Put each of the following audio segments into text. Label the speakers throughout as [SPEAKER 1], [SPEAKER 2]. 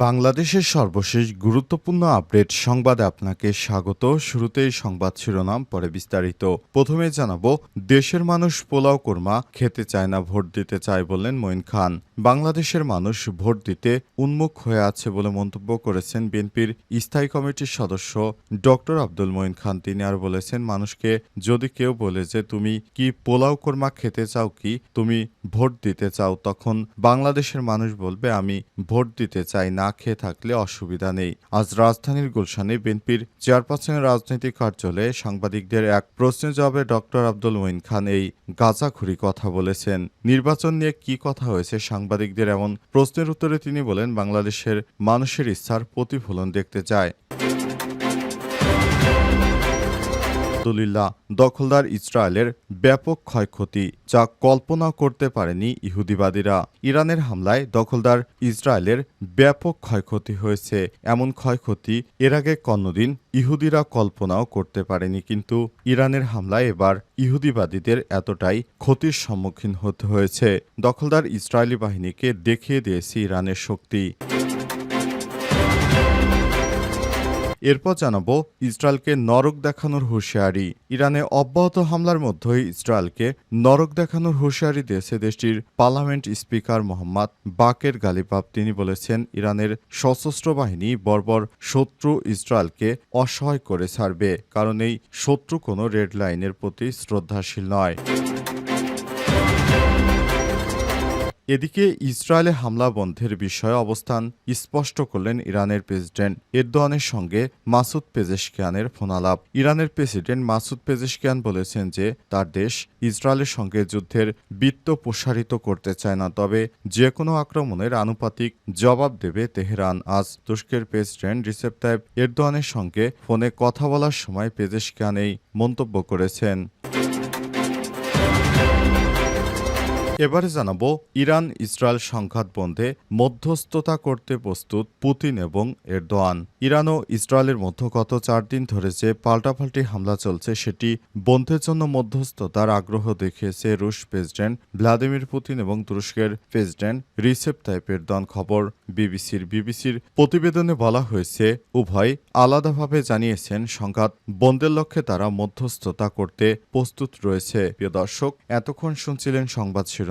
[SPEAKER 1] বাংলাদেশের সর্বশেষ গুরুত্বপূর্ণ আপডেট সংবাদে আপনাকে স্বাগত। শুরুতেই সংবাদ শিরোনাম, পরে বিস্তারিত। প্রথমে জানাব, দেশের মানুষ পোলাও কোরমা খেতে চায় না, ভোট দিতে চায় বললেন মঈন খান। বাংলাদেশের মানুষ ভোট দিতে উন্মুখ হয়ে আছে বলে মন্তব্য করেছেন বিএনপির স্থায়ী কমিটির সদস্য ডক্টর আব্দুল মঈন খান। তিনি আর বলেছেন, মানুষকে যদি কেউ বলে যে, তুমি কি পোলাও কোরমা খেতে চাও কি? তুমি ভোট দিতে চাও? তখন বাংলাদেশের মানুষ বলবে, আমি ভোট দিতে চাই না। খেয়ে থাকলে অসুবিধা নেই। আজ রাজধানীর গুলশানে বিএনপির চেয়ারপারসনের রাজনৈতিক কার্যালয়ে সাংবাদিকদের এক প্রশ্নের জবাবে ডক্টর আব্দুল মঈন খান এই গাঁজাখুরি কথা বলেছেন। নির্বাচন নিয়ে কি কথা হয়েছে সাংবাদিকদের এমন প্রশ্নের উত্তরে তিনি বলেন, বাংলাদেশের মানুষের ইচ্ছার প্রতিফলন দেখতে চায়। আলহামদুলিল্লাহ, দখলদার ইসরায়েলের ব্যাপক ক্ষয়ক্ষতি যা কল্পনা করতে পারেনি ইহুদিবাদীরা। ইরানের হামলায় দখলদার ইসরায়েলের ব্যাপক ক্ষয়ক্ষতি হয়েছে। এমন ক্ষয়ক্ষতি এর আগে কন্নদিন ইহুদিরা কল্পনাও করতে পারেনি, কিন্তু ইরানের হামলায় এবার ইহুদিবাদীদের এতটাই ক্ষতির সম্মুখীন হতে হয়েছে। দখলদার ইসরায়েলি বাহিনীকে দেখিয়ে দিয়েছে ইরানের শক্তি। এরপর জানাব ইসরায়েলকে নরক দেখানোর হুঁশিয়ারি। ইরানে অব্যাহত হামলার মধ্যেই ইসরায়েলকে নরক দেখানোর হুঁশিয়ারি দিয়েছে দেশটির parliament speaker Mohammad Baqer Ghalibaf. তিনি বলেছেন, ইরানের সশস্ত্র বাহিনী বর্বর শত্রু ইসরায়েলকে অসহায় করে ছাড়বে, কারণ এই শত্রু কোনো রেড লাইনের প্রতি শ্রদ্ধাশীল নয়। এদিকে ইসরায়েলে হামলা বন্ধের বিষয়ে অবস্থান স্পষ্ট করলেন ইরানের প্রেসিডেন্ট এরদোয়ানের সঙ্গে মাসুদ পেজেশকিয়ানের ফোনালাপ। ইরানের প্রেসিডেন্ট মাসুদ পেজেশকিয়ান বলেছেন যে, তার দেশ ইসরায়েলের সঙ্গে যুদ্ধের বৃত্ত প্রসারিত করতে চায় না, তবে যে কোনো আক্রমণের আনুপাতিক জবাব দেবে তেহরান। আজ তুর্কের প্রেসিডেন্ট রিসেপ তাইব এরদোয়ানের সঙ্গে ফোনে কথা বলার সময় পেজেশকিয়ান এই মন্তব্য করেছেন। এবারে জানাব ইরান ইসরায়েল সংঘাত বন্ধে মধ্যস্থতা করতে প্রস্তুত পুতিন এবং এরদোয়ান। ইরান ও ইসরায়েলের মধ্যে গত চার দিন ধরে যে পাল্টাপাল্টি হামলা চলছে, সেটি বন্ধের জন্য মধ্যস্থতার আগ্রহ দেখিয়েছে রুশ প্রেসিডেন্ট ভ্লাদিমির পুতিন এবং তুরস্কের প্রেসিডেন্ট রিসেপ তাইপ এরদোয়ান। খবর বিবিসির বিবিসির প্রতিবেদনে বলা হয়েছে, উভয় আলাদাভাবে জানিয়েছেন সংঘাত বন্ধের লক্ষ্যে তারা মধ্যস্থতা করতে প্রস্তুত রয়েছে। প্রিয় দর্শক, এতক্ষণ শুনছিলেন সংবাদ শিরোনাম।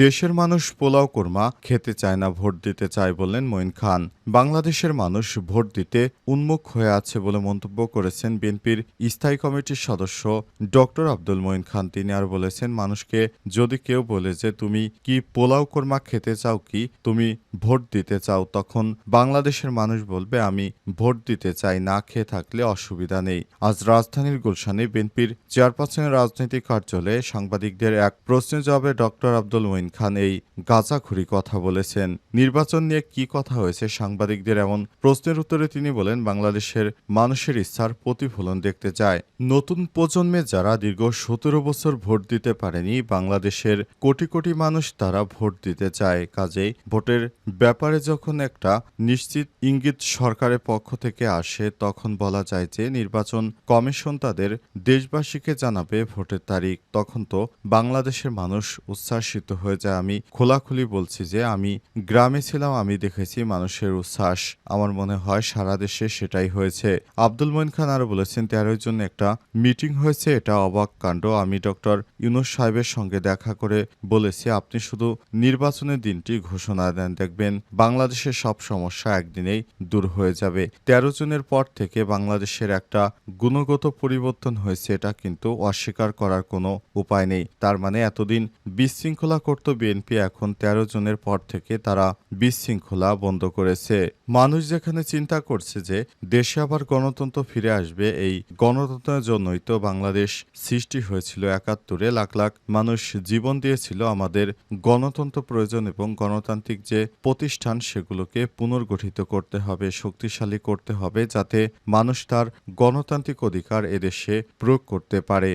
[SPEAKER 1] দেশের মানুষ পোলাও কোরমা খেতে চায় না, ভোট দিতে চায় বললেন মঈন খান। বাংলাদেশের মানুষ ভোট দিতে উন্মুখ হয়ে আছে বলে মন্তব্য করেছেন বিএনপির স্থায়ী কমিটির সদস্য ডক্টর আব্দুল মঈন খান। তিনি আর বলেছেন, মানুষকে যদি কেউ বলে যে তুমি কি পোলাও কোরমা খেতে চাও কি, তুমি ভোট দিতে চাও, তখন বাংলাদেশের মানুষ বলবে, আমি ভোট দিতে চাই, না খেয়ে থাকলে অসুবিধা নেই। আজ রাজধানীর গুলশানে বিএনপির চেয়ারপারসনের রাজনৈতিক কার্যালয়ে সাংবাদিকদের এক প্রশ্নের জবাবে ডক্টর আব্দুল মঈন খান এই গাঁজাখুরি কথা বলেছেন। নির্বাচন নিয়ে কি কথা হয়েছে সাংবাদিকদের এমন প্রশ্নের উত্তরে তিনি বলেন, বাংলাদেশের মানুষের ইচ্ছার প্রতিফলন দেখতে চায়। নতুন প্রজন্মে যারা দীর্ঘ সতেরো বছর ভোট দিতে পারেনি, বাংলাদেশের কোটি কোটি মানুষ তারা ভোট দিতে চায়। কাজেই ভোটের ব্যাপারে যখন একটা নিশ্চিত ইঙ্গিত সরকারের পক্ষ থেকে আসে, তখন বলা যায় যে নির্বাচন কমিশন তাদের দেশবাসীকে জানাবে ভোটের তারিখ। তখন তো বাংলাদেশের মানুষ উচ্ছ্বাসিত হয়ে যায় আমি খোলাখুলি বলছি যে আমি গ্রামে ছিলাম, আমি দেখেছি মানুষের উচ্ছ্বাস। আমার মনে হয় সারা দেশে সেটাই হয়েছে। আব্দুল মঈন খান আরও বলেছেন, তেরোই জন্য একটা মিটিং হয়েছে, এটা অবাক কাণ্ড। আমি ডক্টর ইউনুস সাহেবের সঙ্গে দেখা করে বলেছি, আপনি শুধু নির্বাচনের দিনটি ঘোষণা দেন, দেখবেন বাংলাদেশের সব সমস্যা একদিনেই দূর হয়ে যাবে। তেরো জনের পর থেকে বাংলাদেশের একটা গুণগত পরিবর্তন হয়েছে, এটা কিন্তু অস্বীকার করার কোনো উপায় নেই। তার মানে এতদিন বিশৃঙ্খলা করতে করত বিএনপি এখন তেরো জনের পর থেকে তারা বিশৃঙ্খলা বন্ধ করেছে। মানুষ যেখানে চিন্তা করছে যে দেশে আবার গণতন্ত্র ফিরে আসবে, এই গণতন্ত্রের জন্যই তো বাংলাদেশ সৃষ্টি হয়েছিল একাত্তরে। লাখ লাখ মানুষ জীবন দিয়েছিল আমাদের গণতন্ত্র প্রয়োজন এবং গণতান্ত্রিক যে প্রতিষ্ঠান, সেগুলোকে পুনর্গঠিত করতে হবে, শক্তিশালী করতে হবে, যাতে মানুষ তার গণতান্ত্রিক অধিকার এদেশে প্রয়োগ করতে পারে।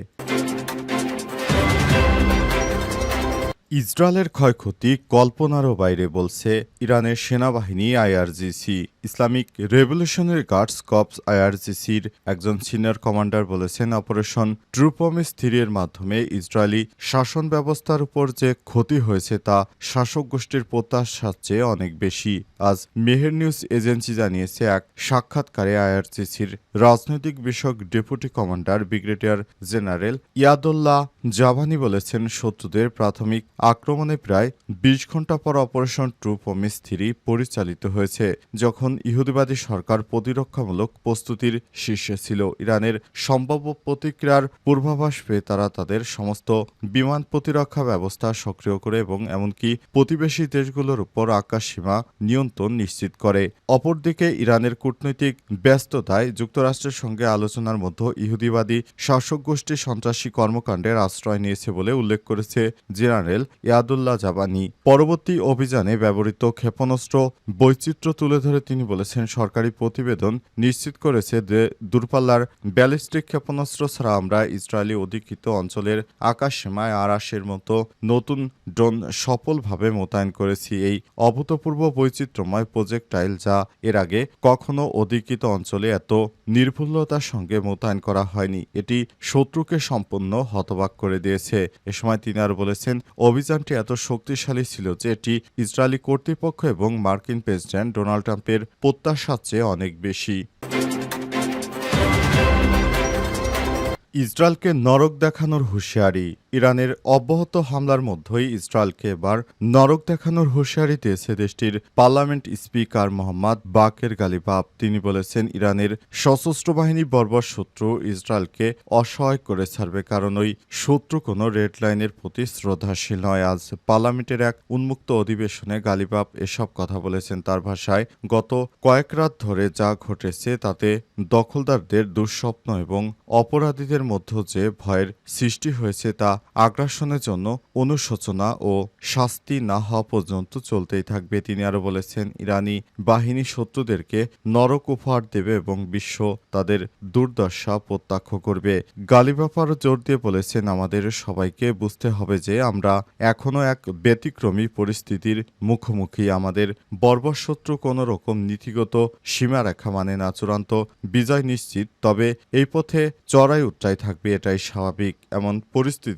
[SPEAKER 1] ইসরায়েলের ক্ষয়ক্ষতি কল্পনারও বাইরে বলছে ইরানের সেনাবাহিনী IRGC. Islamic revolutionary guards corps আইআরজিসির একজন সিনিয়র কমান্ডার বলেছেন, অপারেশন ট্রুপমিস থ্রির মাধ্যমে ইসরায়েলি শাসন ব্যবস্থার উপর যে ক্ষতি হয়েছে তা শাসক গোষ্ঠীর প্রত্যাশার চেয়ে অনেক বেশি। আজ মেহের নিউজ এজেন্সি জানিয়েছে, এক সাক্ষাৎকারে আইআরজিসির রাজনৈতিক বিষয়ক deputy commander brigadier general Yadollah Javani বলেছেন, শত্রুদের প্রাথমিক আক্রমণে প্রায় বিশ ঘণ্টা পর অপারেশন ট্রুপ ও মিস্ত্রি পরিচালিত হয়েছে, যখন ইহুদিবাদী সরকার প্রতিরক্ষামূলক প্রস্তুতির শীর্ষে ছিল। ইরানের সম্ভাব্য প্রতিক্রিয়ার পূর্বাভাস পেয়ে তারা তাদের সমস্ত বিমান প্রতিরক্ষা ব্যবস্থা সক্রিয় করে এবং এমনকি প্রতিবেশী দেশগুলোর উপর আকাশসীমা নিয়ন্ত্রণ নিশ্চিত করে। অপরদিকে, ইরানের কূটনৈতিক ব্যস্ততায় যুক্তরাষ্ট্রের সঙ্গে আলোচনার মধ্যে ইহুদিবাদী শাসক গোষ্ঠী সন্ত্রাসী কর্মকাণ্ডের আশ্রয় নিয়েছে বলে উল্লেখ করেছে জেনারেল ইয়াদুল্লাহ জাবানি। পরবর্তী অভিযানে ব্যবহৃত ক্ষেপণাস্ত্র বৈচিত্র্য তুলে ধরে তিনি বলেছেন, সরকারি প্রতিবেদন নিশ্চিত করেছে যে দূরপাল্লার ব্যালিস্টিক ক্ষেপণাস্ত্র ছাড়া আমরা ইসরায়েলি অধিকৃত অঞ্চলের আকাশসীমায় আরাসের মতো নতুন ড্রোন সফলভাবে মোতায়েন করেছি। এই অভূতপূর্ব বৈচিত্র্যময় প্রজেক্টাইল যা এর আগে কখনো অধিকৃত অঞ্চলে এত নির্ভুলতার সঙ্গে মোতায়েন করা হয়নি, এটি শত্রুকে সম্পূর্ণ হতবাক করে দিয়েছে। এ সময় তিনি আর বলেছেন অভিযানটি এত শক্তিশালী ছিল যে এটি ইসরায়েলি কর্তৃপক্ষ এবং মার্কিন প্রেসিডেন্ট ডোনাল্ড ট্রাম্পের প্রত্যাশার চেয়ে অনেক বেশি। ইসরায়েলকে নরক দেখানোর হুঁশিয়ারি। ইরানের অব্যাহত হামলার মধ্যেই ইসরায়েলকে এবার নরক দেখানোর হুঁশিয়ারি দিয়েছে দেশটির parliament speaker Mohammad Baqer Ghalibaf. তিনি বলেছেন, ইরানের সশস্ত্র বাহিনী বর্বর শত্রু, ইসরায়েলকে অসহায় করে ছাড়বে, কারণ ওই শত্রু কোনো রেড লাইনের প্রতি শ্রদ্ধাশীল নয়। আজ পার্লামেন্টের এক উন্মুক্ত অধিবেশনে গালিবাব এসব কথা বলেছেন। তার ভাষায়, গত কয়েক রাত ধরে যা ঘটেছে তাতে দখলদারদের দুঃস্বপ্ন এবং অপরাধীদের মধ্যে যে ভয়ের সৃষ্টি হয়েছে তা আগ্রাসনের জন্য অনুশোচনা ও শাস্তি না হওয়া পর্যন্ত চলতেই থাকবে। তিনি আরও বলেছেন, ইরানি বাহিনী শত্রুদেরকে নরক উপহার দেবে এবং বিশ্ব তাদের দুর্দশা প্রত্যক্ষ করবে। গালিবাপারও জোর দিয়ে বলেছেন, আমাদের সবাইকে বুঝতে হবে যে আমরা এখনও এক ব্যতিক্রমী পরিস্থিতির মুখোমুখি। আমাদের বর্বর শত্রু কোনো রকম নীতিগত সীমারেখা মানে না। চূড়ান্ত বিজয় নিশ্চিত, তবে এই পথে চড়াই উচ্চাই থাকবে, এটাই স্বাভাবিক। এমন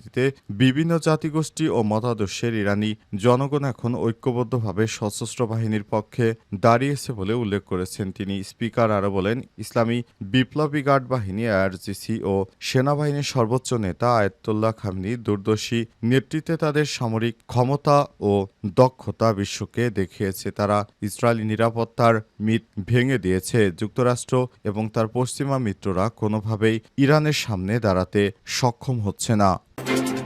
[SPEAKER 1] পরিস্থিতিতে বিভিন্ন জাতিগোষ্ঠী ও মতাদর্শের ইরানি জনগণ এখন ঐক্যবদ্ধভাবে সশস্ত্র বাহিনীর পক্ষে দাঁড়িয়েছে বলে উল্লেখ করেছেন তিনি। স্পিকার আরও বলেন, ইসলামী বিপ্লবী গার্ড বাহিনী, আইআরজিসি ও সেনাবাহিনীর সর্বোচ্চ নেতা আয়াতুল্লাহ খামনি দূরদর্শী নেতৃত্বে তাদের সামরিক ক্ষমতা ও দক্ষতা বিশ্বকে দেখিয়েছে। তারা ইসরায়েলি নিরাপত্তার মিথ ভেঙে দিয়েছে। যুক্তরাষ্ট্র এবং তার পশ্চিমা মিত্ররা কোনোভাবেই ইরানের সামনে দাঁড়াতে সক্ষম হচ্ছে না। Thank you.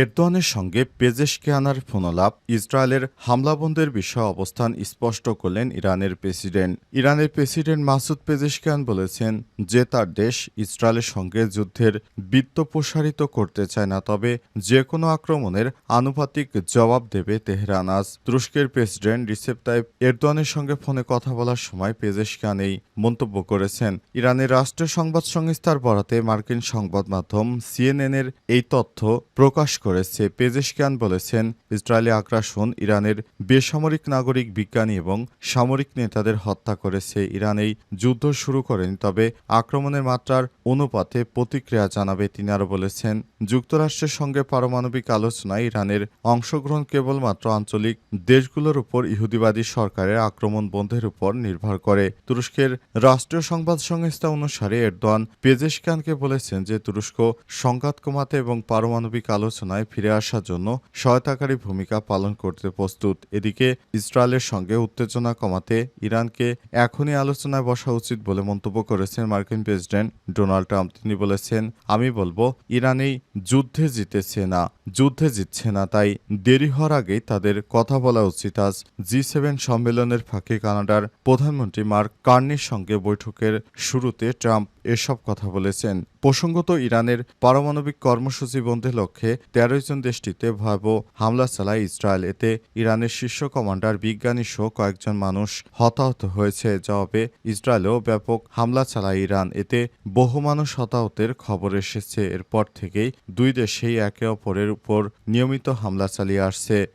[SPEAKER 1] এরদোয়ানের সঙ্গে পেজেশকিয়ানার ফোনলাপ ইসরায়েলের হামলাবন্দের বিষয়ে অবস্থান স্পষ্ট করলেন ইরানের প্রেসিডেন্ট। ইরানের প্রেসিডেন্ট মাসুদ পেজেশকিয়ান বলেছেন যে তার দেশ ইসরায়েলের সঙ্গে যুদ্ধের বৃত্ত প্রসারিত করতে চায় না, তবে যে কোনো আক্রমণের আনুপাতিক জবাব দেবে তেহরান। আজ তুরস্কের প্রেসিডেন্ট রিসেপ তাইপ এরদোয়ানের সঙ্গে ফোনে কথা বলার সময় পেজেশকিয়ান এই মন্তব্য করেছেন। ইরানের রাষ্ট্রীয় সংবাদ সংস্থার বরাতে মার্কিন সংবাদ মাধ্যম সিএনএনের এই তথ্য প্রকাশ করেছে পেজেশকিয়ান বলেছেন, ইসরায়েলি আগ্রাসন ইরানের বেসামরিক নাগরিক বিজ্ঞানী এবং সামরিক নেতাদের হত্যা করেছে ইরান এই যুদ্ধ শুরু করেনি, তবে আক্রমণের মাত্রার অনুপাতে প্রতিক্রিয়া জানাবে তিনি আরও বলেছেন। যুক্তরাষ্ট্রের সঙ্গে পারমাণবিক আলোচনায় ইরানের অংশগ্রহণ কেবলমাত্র আঞ্চলিক দেশগুলোর উপর ইহুদিবাদী সরকারের আক্রমণ বন্ধের উপর নির্ভর করে। তুরস্কের রাষ্ট্রীয় সংবাদ সংস্থা অনুসারে এরদোয়ান পেজেশকিয়ানকে বলেছেন যে তুরস্ক সংঘাত কমাতে এবং পারমাণবিক আলোচনা আলোচনায় ফিরে আসার জন্য সহায়তাকারী ভূমিকা পালন করতে প্রস্তুত। এদিকে ইসরায়েলের সঙ্গে উত্তেজনা কমাতে ইরানকে এখনই আলোচনায় বসা উচিত বলে মন্তব্য করেছেন মার্কিন প্রেসিডেন্ট ডোনাল্ড ট্রাম্প। তিনি বলেছেন, আমি বলব ইরান এই যুদ্ধে জিতেছে না, যুদ্ধে জিতছে না, তাই দেরি হওয়ার আগেই তাদের কথা বলা উচিত। আজ জি সেভেন সম্মেলনের ফাঁকে কানাডার প্রধানমন্ত্রী মার্ক কার্নির সঙ্গে বৈঠকের শুরুতে ট্রাম্প এসব কথা বলেছেন। প্রসঙ্গত, ইরানের পারমাণবিক কর্মসূচি বন্ধের লক্ষ্যে তেরোই জন দেশটিতে ভয়াবহ হামলা চালায় ইসরায়েল। এতে ইরানের শীর্ষ কমান্ডার, বিজ্ঞানী সহ কয়েকজন মানুষ হতাহত হয়েছে। জবাবে, ইসরায়েলেও ব্যাপক হামলা চালায় ইরান। এতে বহু মানুষ হতাহতের খবর এসেছে। এরপর থেকেই দুই দেশেই একে অপরের উপর নিয়মিত হামলা চালিয়ে আসছে।